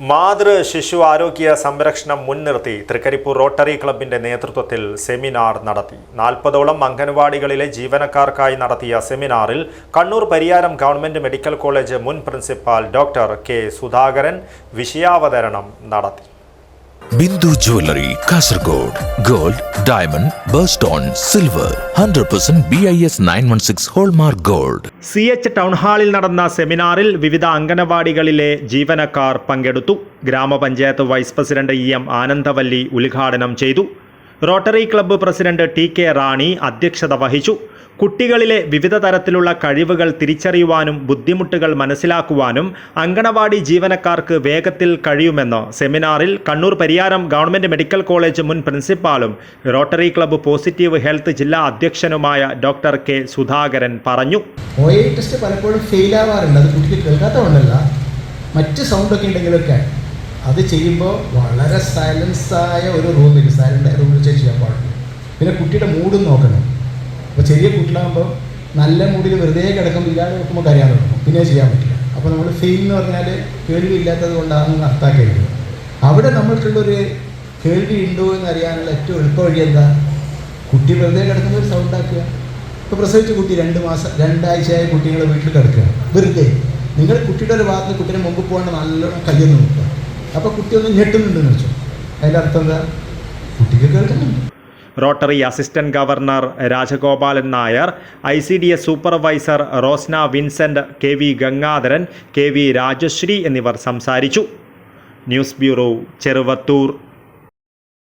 മാതൃ ശിശു ആരോഗ്യ സംരക്ഷണം മുൻനിർത്തി തൃക്കരിപ്പൂർ റോട്ടറി ക്ലബിന്റെ നേതൃത്വത്തിൽ സെമിനാർ നടത്തി. നാൽപ്പതോളം അംഗൻവാടികളിലെ ജീവനക്കാർക്കായി നടത്തിയ സെമിനാറിൽ Kannur Pariyaram government medical college മുൻ പ്രിൻസിപ്പാൽ ഡോക്ടർ കെ സുധാകരൻ വിഷയാവതരണം നടത്തി. Bindu jewellery Kasaragod gold diamond birthstone silver hundred percent B I S nine one six hallmark gold. C H town ഹാളിൽ നടന്ന സെമിനാറിൽ വിവിധ അംഗനവാടികളിലെ ജീവനക്കാർ പങ്കെടുത്തു. ഗ്രാമപഞ്ചായത്ത് vice president E M Anandavalli ഉദ്ഘാടനം ചെയ്തു. Rotary club president T K Rani അധ്യക്ഷത വഹിച്ചു. കുട്ടികളിലെ വിവിധ തരത്തിലുള്ള കഴിവുകൾ തിരിച്ചറിയുവാനും ബുദ്ധിമുട്ടുകൾ മനസ്സിലാക്കുവാനും അങ്കണവാടി ജീവനക്കാർക്ക് വേഗത്തിൽ കഴിയുമെന്ന് സെമിനാറിൽ Kannur Pariyaram government medical college മുൻ പ്രിൻസിപ്പാളും റോട്ടറി ക്ലബ്ബ് പോസിറ്റീവ് ഹെൽത്ത് ജില്ലാ അധ്യക്ഷനുമായ ഡോക്ടർ കെ സുധാകരൻ പറഞ്ഞു. ടെസ്റ്റ് പലപ്പോഴും ഫെയിൽ ആവാറുണ്ട്. അത് കേൾക്കാത്തതുകൊണ്ടല്ല. മറ്റ് സൗണ്ടൊക്കെ ഉണ്ടെങ്കിലൊക്കെ. അത് ചെയ്യുമ്പോൾ വളരെ സൈലൻസായ ഒരു റൂമിൽ സൈലന്റ് റൂമിൽ പിന്നെ കുട്ടിയുടെ മൂഡും നോക്കണം. അപ്പോൾ ചെറിയ കുട്ടികളാകുമ്പോൾ നല്ല മൂഡിൽ വെറുതെ കിടക്കുമ്പോൾ ഇല്ലാതെ നോക്കുമ്പോൾ കരയാൻ തുടങ്ങും. പിന്നെ ചെയ്യാൻ പറ്റില്ല. അപ്പോൾ നമ്മൾ ഫെയിൽ എന്ന് പറഞ്ഞാൽ കേൾവി ഇല്ലാത്തത് കൊണ്ടാണെന്ന് അർത്ഥാക്കരുത് അവിടെ നമ്മൾക്കുള്ളൊരു കേൾവി ഉണ്ടോ എന്ന് അറിയാനുള്ള ഏറ്റവും എളുപ്പ വഴി എന്താ? കുട്ടി വെറുതെ കിടക്കുന്ന ഒരു സൗണ്ട് ആക്കുക. ഇപ്പോൾ പ്രസവിച്ച കുട്ടി രണ്ട് മാസം രണ്ടാഴ്ചയായ കുട്ടികളെ വീട്ടിൽ കിടക്കുക. വെറുതെ. നിങ്ങൾ കുട്ടിയുടെ ഒരു ഭാഗത്ത് കുട്ടീനെ മുമ്പ് പോകേണ്ട നല്ലോണം കയ്യൊന്ന് നോക്കുക. അപ്പോൾ കുട്ടി ഒന്ന് ഞെട്ടുന്നുണ്ടെന്ന് വെച്ചു. അതിന്റെ അർത്ഥം എന്താ? കുട്ടിക്ക് കേൾക്കുന്നുണ്ട്. Rotary assistant governor Rajagopalan Nair I C D S supervisor Rosna Vincent K V Gangadharan K V Rajasree എന്നിവർ സംസാരിച്ചു. News bureau Cheruvathur.